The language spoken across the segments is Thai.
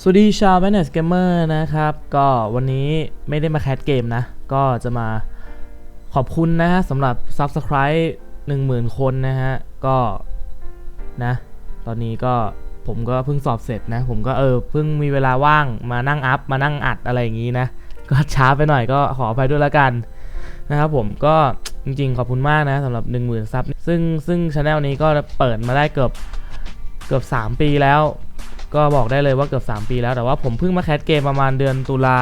สวัสดีชาว b a n e s Gamer นะครับ ก็วันนี้ไม่ได้มาแคสเกมนะ ก็จะมาขอบคุณนะฮะสำหรับ Subscribe 10,000 คนนะฮะ ก็นะ ตอนนี้ก็ผมก็เพิ่งสอบเสร็จนะ ผมก็เออเพิ่งมีเวลาว่างมานั่งอัพ มานั่งอัดอะไรอย่างนี้นะ ก็ช้าไปหน่อยก็ขออภัยด้วยละกันนะครับผมก็จริงๆ ขอบคุณมากนะสำหรับ 10,000 ซับซึ่งซึ่งช anel นี้ก็เปิดมาได้เกือบเกือบ 3 ปีแล้ว ก็บอกได้เลยว่าเกือบ 3 ปีแล้ว แต่ว่าผมเพิ่งมาแคสเกมประมาณเดือนตุลา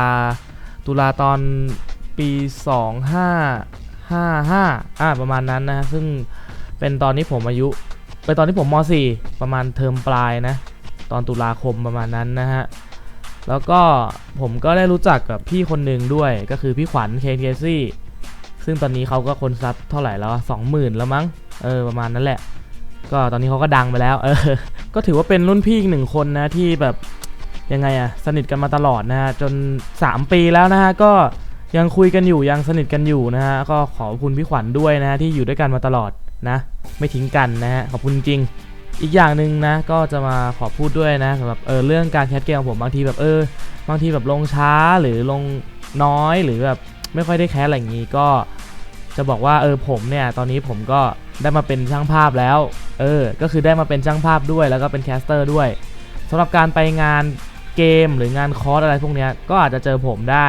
ตุลาตอนปี 2555อ่าประมาณนั้นนะ ซึ่งเป็นตอนที่ผมอายุ เป็นตอนที่ผมม .4 ประมาณเทอมปลายนะ ตอนตุลาคมประมาณนั้นนะฮะ แล้วก็ผมก็ได้รู้จักกับพี่คนหนึ่งด้วย ก็คือพี่ขวัญเคนเคซี่ ซึ่งตอนนี้เขาก็คนซับเท่าไหร่แล้วสองหมื่นแล้วมั้ง เออประมาณนั้นแหละ ก็ตอนนี้เขาก็ดังไปแล้ว เออ ก็ถือว่าเป็นรุ่นพี่อีกหนึ่งคนนะที่แบบยังไงอะสนิทกันมาตลอดนะฮะจน 3 ปีแล้วนะฮะก็ยังคุยกันอยู่ยังสนิทกันอยู่นะฮะก็ขอบคุณพี่ขวัญด้วยนะฮะที่อยู่ด้วยกันมาตลอดนะ ไม่ทิ้งกันนะฮะขอบคุณจริง อีกอย่างหนึ่งนะก็จะมาขอพูดด้วยนะสำหรับเออเรื่องการแคสเกมของผมบางทีแบบเออบางทีแบบลงช้าหรือลงน้อยหรือแบบไม่ค่อยได้แคสอะไรอย่างนี้ก็จะบอกว่าเออผมเนี่ยตอนนี้ผมก็ได้มาเป็นช่างภาพแล้ว เออ ก็คือได้มาเป็นช่างภาพด้วยแล้วก็เป็นแคสเตอร์ด้วยสำหรับการไปงานเกมหรืองานคอร์สอะไรพวกเนี้ยก็อาจจะเจอผมได้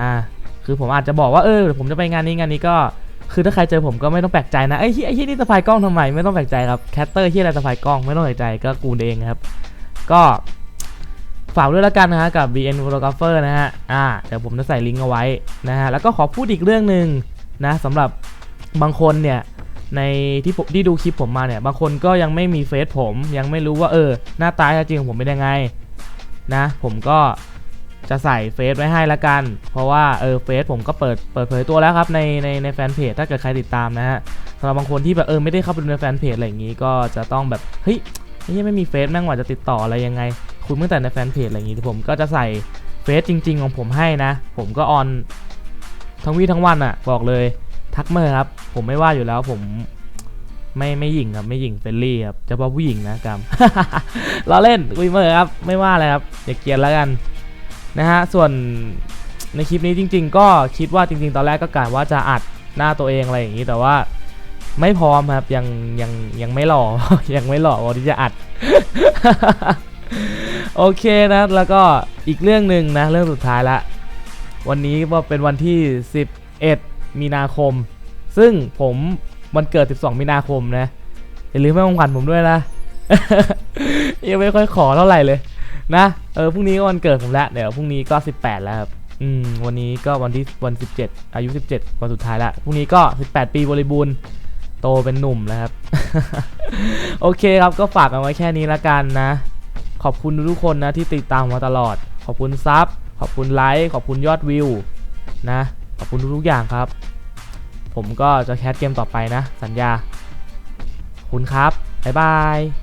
อ่าคือผมอาจจะบอกว่าเออผมจะไปงานนี้งานนี้ก็ คือถ้าใครเจอผมก็ไม่ต้องแปลกใจนะไอ้ยเหี้ยไอ้ที่นี่สะพายกล้องทำไมไม่ต้องแปลกใจครับแคสเตอร์ที่อะไรสะพายกล้องไม่ต้องแปลกใจก็กูเองครับ ก็ฝากด้วยแล้วกันนะฮะกับ BN Photographer นะฮะอ่าเดี๋ยวผมจะใส่ลิงก์เอาไว้นะฮะแล้วก็ขอพูดอีกเรื่องหนึ่งนะสำหรับบางคนเนี่ย ในที่ผมที่ดูคลิปผมมาเนี่ย บางคนก็ยังไม่มีเฟซผม ยังไม่รู้ว่าเออ หน้าตาจริงของผมเป็นยังไงนะ ผมก็จะใส่เฟซไว้ให้ละกัน เพราะว่าเออเฟซผมก็เปิดเปิดเผยตัวแล้วครับในในในแฟนเพจถ้าเกิดใครติดตามนะฮะสำหรับบางคนที่แบบเออไม่ได้เข้าไปดูในแฟนเพจอะไรอย่างงี้ก็จะต้องแบบเฮ้ยไอ้เหี้ยไม่มีเฟซแม่งว่าจะติดต่ออะไรยังไง คุณตั้งแต่ในแฟนเพจอะไรอย่างงี้ผมก็จะใส่เฟซจริง ๆ ของผมให้นะ ผมก็ออนทั้งวี่ทั้งวันอะ่ะบอกเลย ทักเมอร์ครับ ผมไม่ว่าอยู่แล้วผมไม่ไม่หยิงครับไม่หยิงเฟรนลี่ครับเฉพาะผู้หญิงนะกรรมเราเล่นคุยเมอร์ครับไม่ว่าอะไรครับอย่าเกลียดแล้วกันนะฮะส่วนในคลิปนี้จริง ๆ ก็คิดว่าจริง ๆ ตอนแรกก็กะว่าจะอัดหน้าตัวเองอะไรอย่างนี้แต่ว่าไม่พร้อมครับยังยังยังไม่หล่อยังไม่หล่อพอที่จะอัด โอเคนะ แล้วก็อีกเรื่องหนึ่งนะ เรื่องสุดท้ายละ วันนี้ว่าเป็นวันที่ 11 มีนาคม ซึ่งผมวันเกิด 12 มีนาคมนะอย่าลืมให้ของขวัญผมด้วยนะยังไม่ค่อยขอเท่าไหร่เลยนะเออพรุ่งนี้ก็วันเกิดผมแล้วเดี๋ยวพรุ่งนี้ก็ 18 แล้วครับอืมวันนี้ก็วันที่วัน 17 อายุ 17 วันสุดท้ายละพรุ่งนี้ก็ 18 ปีบริบูรณ์โตเป็นหนุ่มแล้วครับ โอเคครับก็ฝากเอาไว้แค่นี้ละกันนะ ขอบคุณทุกคนนะที่ติดตามมาตลอด ขอบคุณซับขอบคุณไลค์ขอบคุณยอดวิวนะ อบคุณทุกๆอย่างครับ ผมก็จะแคสเกมต่อไปนะ สัญญา คุณครับ บ๊ายบาย